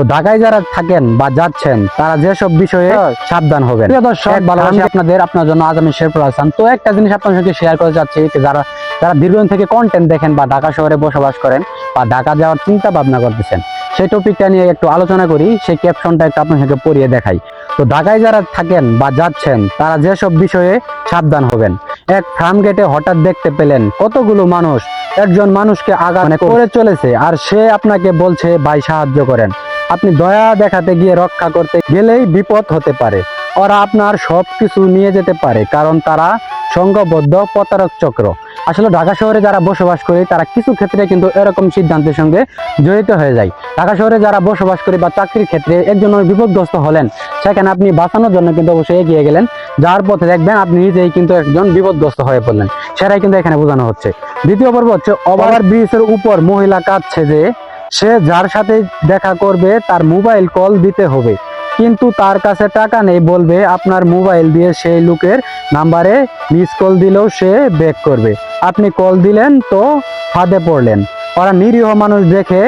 তো ঢাকায় যারা থাকেন বা যাচ্ছেন তারা যেসব বিষয়ে সাবধান হবেন। প্রিয় দর্শক ভালোবাসি আপনাদের আপনার জন্য আজ আমি শেরপুর হাসান তো একটা জিনিস আপনার সাথে শেয়ার করে যাচ্ছি যারা যারা দীর্ঘদিন থেকে কন্টেন্ট দেখেন বা ঢাকা শহরে বসবাস করেন বা ঢাকা যাওয়ার চিন্তা ভাবনা করতেছেন সেই টপিকটা নিয়ে একটু আলোচনা করি সেই ক্যাপশনটা একটু আপনার সাথে পড়িয়ে দেখাই। তো ঢাকায় যারা থাকেন বা যাচ্ছেন তারা যেসব বিষয়ে সাবধান হবেন। এক ফার্ম গেটে হঠাৎ দেখতে পেলেন কতগুলো মানুষ একজন মানুষকে আগা মানে করে চলেছে আর সে আপনাকে বলছে ভাই সাহায্য করেন। আপনি দয়া দেখাতে গিয়ে রক্ষা করতে গেলেই বিপদ হতে পারে। ওরা আপনার সব কিছু নিয়ে যেতে পারে কারণ তারা সংঘবদ্ধ প্রতারক চক্র। আসলে ঢাকা শহরে যারা বসবাস করে তারা কিছু ক্ষেত্রে কিন্তু এরকম সিদ্ধান্তের সঙ্গে জড়িত হয়ে যায়। ঢাকা শহরে যারা বসবাস করে বা চাকরির ক্ষেত্রে একজন বিপদগ্রস্ত হলেন সেখানে আপনি বাঁচানোর জন্য কিন্তু অবশ্যই এগিয়ে গেলেন। যার পথে দেখবেন আপনি নিজেই কিন্তু একজন বিপদগ্রস্ত হয়ে পড়লেন। সেটাই কিন্তু এখানে বোঝানো হচ্ছে। দ্বিতীয় পর্ব হচ্ছে ওভার ব্রিজের উপর মহিলা কাঁদছে যে সে যার সাথে দেখা করবে তার মোবাইল কল দিতে হবে। কিন্তু তার কাছে টাকা নেই বলবে, আপনার মোবাইল দিয়ে সেই লোকের নাম্বারে মিস কল দিলেও সে ব্যাক করবে। আপনি কল দিলেন তো ফাঁদে পড়লেন। ওরা নিরীহ মানুষ দেখে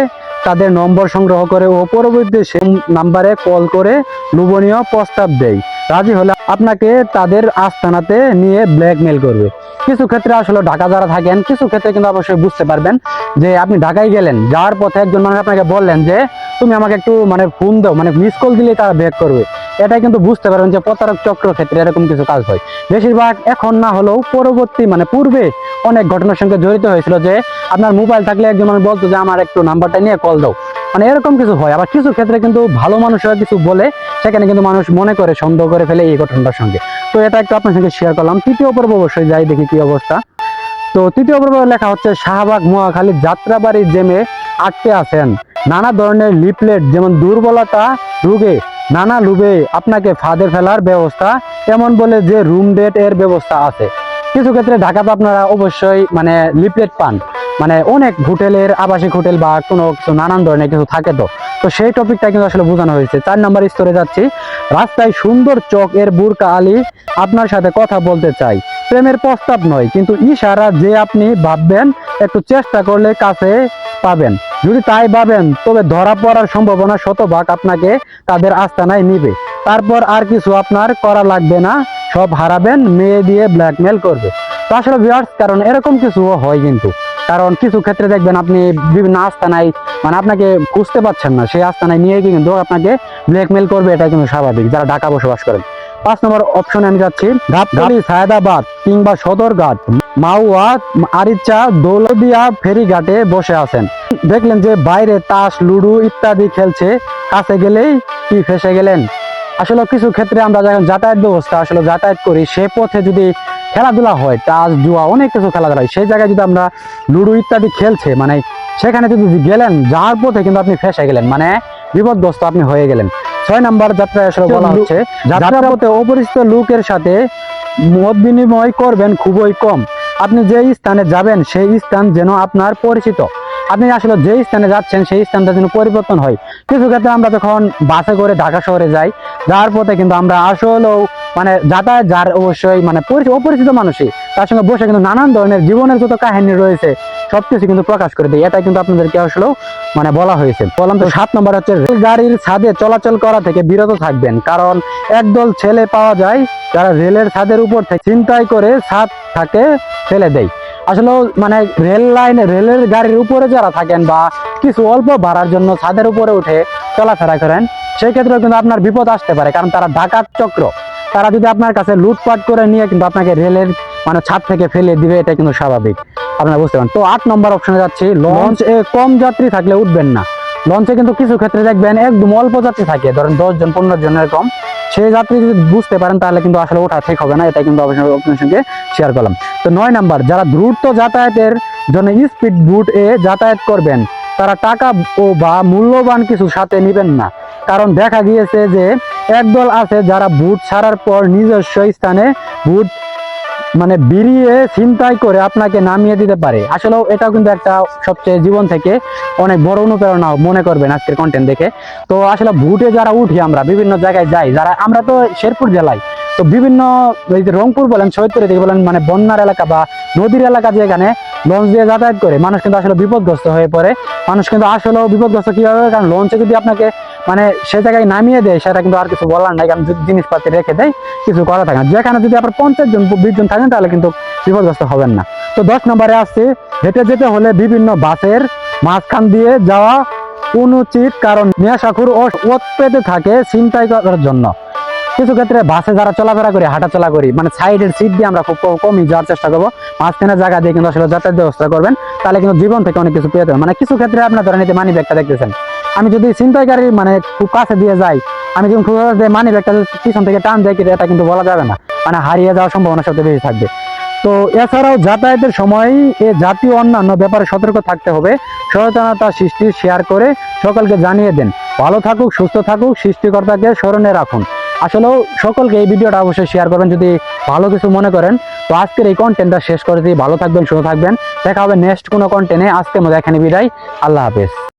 তাদের নম্বর সংগ্রহ করে ও পরবর্তী সেই নাম্বারে কল করে লোভনীয় প্রস্তাব দেয়। রাজি হলে আপনাকে তাদের আস্তানাতে নিয়ে ব্ল্যাকমেল করবে। কিছু ক্ষেত্রে আসলে ঢাকা যারা থাকেন, কিছু ক্ষেত্রে কিন্তু অবশ্যই বুঝতে পারবেন যে আপনি ঢাকায় গেলেন, যাওয়ার পথে একজন মানুষ আপনাকে বললেন যে, তুমি আমাকে একটু মানে ফোন দাও মানে মিস কল দিলে তারা ব্যাক করবে। এটাই কিন্তু বুঝতে পারবেন যে প্রতারক চক্র ক্ষেত্রে এরকম কিছু কাজ হয়। বেশিরভাগ এখন না হলেও পরবর্তী মানে পূর্বে অনেক ঘটনার সঙ্গে জড়িত হয়েছিল যে, আপনার মোবাইল থাকলে একজন মানুষ বলতো যে, আমার একটু নাম্বারটা নিয়ে কল দাও। মানে এরকম কিছু হয়। আবার কিছু ক্ষেত্রে কিন্তু ভালো মানুষরা কিছু বলে, সেখানে কিন্তু মানুষ মনে করে, সন্দেহ করে ফেলে এই ঘটনাটার সঙ্গে। তো এটা একটু আপনার সঙ্গে শেয়ার করলাম। তৃতীয় পর্ব অবশ্যই যাই দেখি কি অবস্থা। তো তৃতীয় পর্ব লেখা হচ্ছে, শাহবাগ মহাখালী যাত্রাবাড়ির জেমে আটকে আছেন। নানা ধরনের লিফলেট যেমন দুর্বলতা রোগে, নানা লুবে আপনাকে ফাঁদে ফেলার ব্যবস্থা এমন বলে যে রুম ডেট এর ব্যবস্থা আছে। কিছু ক্ষেত্রে ঢাকাতে আপনারা অবশ্যই মানে লিফলেট পান। মানে অনেক হোটেলের আবাসিক হোটেল বা কোনো কিছু নানান ধরনের কিছু থাকে তো। তো সেই টপিকটা কিন্তু আসলে বোঝানো হয়েছে। চার নাম্বার স্তরে যাচ্ছি। রাস্তায় সুন্দর চক এর বুরকা আলী আপনার সাথে কথা বলতে চাই। প্রেমের প্রস্তাব নয়, কিন্তু ইশারা যে আপনি ভাববেন, একটু চেষ্টা করলে কাছে পাবেন। যদি তাই ভাবেন, তবে ধরা পড়ার সম্ভাবনা শতভাগ আপনাকে তাদের আস্তানায় নিবে। তারপর আর কিছু আপনার করা লাগবে না। সব হারাবেন, মেয়ে দিয়ে ব্ল্যাকমেল করবে। তো আসলে ভিউয়ার্স কারণ এরকম কিছু হয় কিন্তু। কারণ কিছু ক্ষেত্রে দেখবেন আপনি বিভিন্ন আস্তানায় মানে আপনাকে খুঁজতে পাচ্ছেন না। সেই আস্তানায় নিয়ে গিয়ে কিন্তু আপনাকে ব্ল্যাকমেল করবে এটা কিন্তু স্বাভাবিক, যারা ঢাকা বসবাস করেন। পাঁচ নম্বর অপশনে আমি যাচ্ছি। গাবতলি, সায়দাবাদ কিংবা সদরঘাট। মাউয়া আরিচা দৌলদিয়া ফেরিঘাটে বসে আছেন। দেখলেন যে বাইরে তাস, লুডু ইত্যাদি খেলছে। কাছে গেলেই কি ফেসে গেলেন? আসলে কিছু ক্ষেত্রে আমরা যখন যাতায়াত ব্যবস্থা আসলে যাতায়াত করি সে পথে যদি খেলাধুলা হয় তাস জুয়া অনেক কিছু খেলাধুলা হয় সেই জায়গায় যদি আমরা লুডো ইত্যাদি খেলছে মানে সেখানে যদি গেলেন যাওয়ার পথে কিন্তু আপনি ফেসে গেলেন মানে বিপদগ্রস্ত আপনি হয়ে গেলেন। ছয় নাম্বার যাত্রায় আসলে বলা হচ্ছে যাত্রা পথে অপরিচিত লোকের সাথে মত বিনিময় করবেন খুবই কম। আপনি যে স্থানে যাবেন সেই স্থান যেন আপনার পরিচিত। আপনি আসলে যেই স্থানে যাচ্ছেন, সেই স্থানটা যেন পরিবর্তন হয়। কিছু ক্ষেত্রে আমরা যখন বাসে করে ঢাকা শহরে যাই, যাওয়ার পথে কিন্তু আমরা আসলেও মানে যাতায়াত যার অবশ্যই মানে পরিচিত অপরিচিত মানুষই, তার সঙ্গে বসে কিন্তু নানান ধরনের জীবনের যত কাহিনী রয়েছে, সবকিছু কিন্তু প্রকাশ করে দেয়। এটা কিন্তু আপনাদেরকে আসলেও মানে বলা হয়েছে। বললাম তো সাত নম্বর হচ্ছে রেলগাড়ির ছাদে চলাচল করা থেকে বিরত থাকবেন। কারণ একদল ছেলে পাওয়া যায়, যারা রেলের ছাদের উপর থেকে চিন্তাই করে ছাদ থাকে ফেলে দেয়। আসলে মানে রেল লাইন, রেলের গাড়ির উপরে যারা থাকেন বা কিছু অল্প ভাড়ার জন্য ছাদের উপরে উঠে চলাফেরা করেন সেই ক্ষেত্রে কিন্তু আপনার বিপদ আসতে পারে। কারণ তারা ডাকাত চক্র। তারা যদি আপনার কাছে লুটপাট করে নিয়ে কিন্তু আপনাকে রেলের মানে ছাদ থেকে ফেলে দিবে, এটা কিন্তু স্বাভাবিক। আপনারা বুঝতে পারেন তো আট নম্বর অপশনে যাচ্ছি। লঞ্চ এ কম যাত্রী থাকলে উঠবেন না। লঞ্চে কিন্তু কিছু ক্ষেত্রে দেখবেন একদম অল্প যাত্রী থাকে। ধরেন দশ জন, পনেরো জন এরকম সেই যাত্রী যদি বুঝতে পারেন, তাহলে কিন্তু আসলে ওঠা ঠিক হবে না। এটা কিন্তু আপনার সঙ্গে শেয়ার করলাম। তো নয় নাম্বার, যারা দ্রুত যাতায়াতের জন্য স্পিড বুট এ যাতায়াত করবেন, তারা টাকা ও বা মূল্যবান কিছু সাথে নেবেন না। কারণ দেখা গিয়েছে যে, একদল আছে যারা বুট ছাড়ার পর নিজস্ব স্থানে বুট মানে বিরিয়ে ছিনতাই করে আপনাকে নামিয়ে দিতে পারে। আসলেও এটাও কিন্তু একটা সবচেয়ে জীবন থেকে অনেক বড় অনুপ্রেরণা মনে করবেন আজকের কন্টেন্ট দেখে। তো আসলে ভুটে যারা উঠি আমরা, বিভিন্ন জায়গায় যাই, যারা আমরা তো শেরপুর জেলায়, তো বিভিন্ন এই যে রংপুর বলেন, সৈয়দপুরে থেকে বলেন মানে বন্যার এলাকা বা নদীর এলাকা যেখানে লঞ্চ দিয়ে যাতায়াত করে, মানুষ কিন্তু আসলে বিপদগ্রস্ত হয়ে পড়ে। মানুষ কিন্তু আসলেও বিপদগ্রস্ত কীভাবে? কারণ লঞ্চে যদি আপনাকে মানে সে জায়গায় নামিয়ে দেয়, সেটা কিন্তু আর কিছু বলার নাই, কারণ জিনিসপাতি রেখে দেয়, কিছু করা থাকে না। যেখানে যদি আপনার পঞ্চাশ জন, বিশ জন থাকেন, তাহলে কিন্তু বিপদগ্রস্ত হবেন না। তো দশ নম্বরে আসছে, হেঁটে যেতে হলে বিভিন্ন বাসের মাঝখান দিয়ে যাওয়া অনুচিত, কারণ নেশাখুর ও পেতে থাকে ছিনতাই করার জন্য। কিছু ক্ষেত্রে বাসে যারা চলাফেরা করি, হাঁটাচলা করি মানে সাইডের সিট দিয়ে আমরা খুব কমই যাওয়ার চেষ্টা করব। মাঝখানে জায়গা দিয়ে কিন্তু আসলে যাতায়াত ব্যবস্থা করবেন, তাহলে কিন্তু জীবন থেকে অনেক কিছু পেয়ে যাবেন। মানে কিছু ক্ষেত্রে আপনার ধরেন মানি ব্যাগটা দেখতেছেন আমি যদি ছিনতাইকারী মানে খুব কাছে দিয়ে যাই, আমি যখন খুব মানি ব্যাগটা পিছন থেকে টান দেয় এটা কিন্তু বলা যাবে না। মানে হারিয়ে যাওয়ার সম্ভাবনা সবচেয়ে বেশি থাকবে। তো এছাড়াও যাতায়াতের সময় এ জাতীয় অন্যান্য ব্যাপারে সতর্ক থাকতে হবে। সচেতনতা সৃষ্টি শেয়ার করে সকলকে জানিয়ে দেন। ভালো থাকুক, সুস্থ থাকুক, সৃষ্টিকর্তাকে স্মরণে রাখুন। আসলেও সকলকে এই ভিডিওটা অবশ্যই শেয়ার করবেন যদি ভালো কিছু মনে করেন। তো আজকের এই কন্টেন্টটা শেষ করে দিই ভালো থাকবেন, সুস্থ থাকবেন। দেখা হবে নেক্সট কোনো কন্টেন্টে আজকের মধ্যে এখানে বিদায়। আল্লাহ হাফেজ।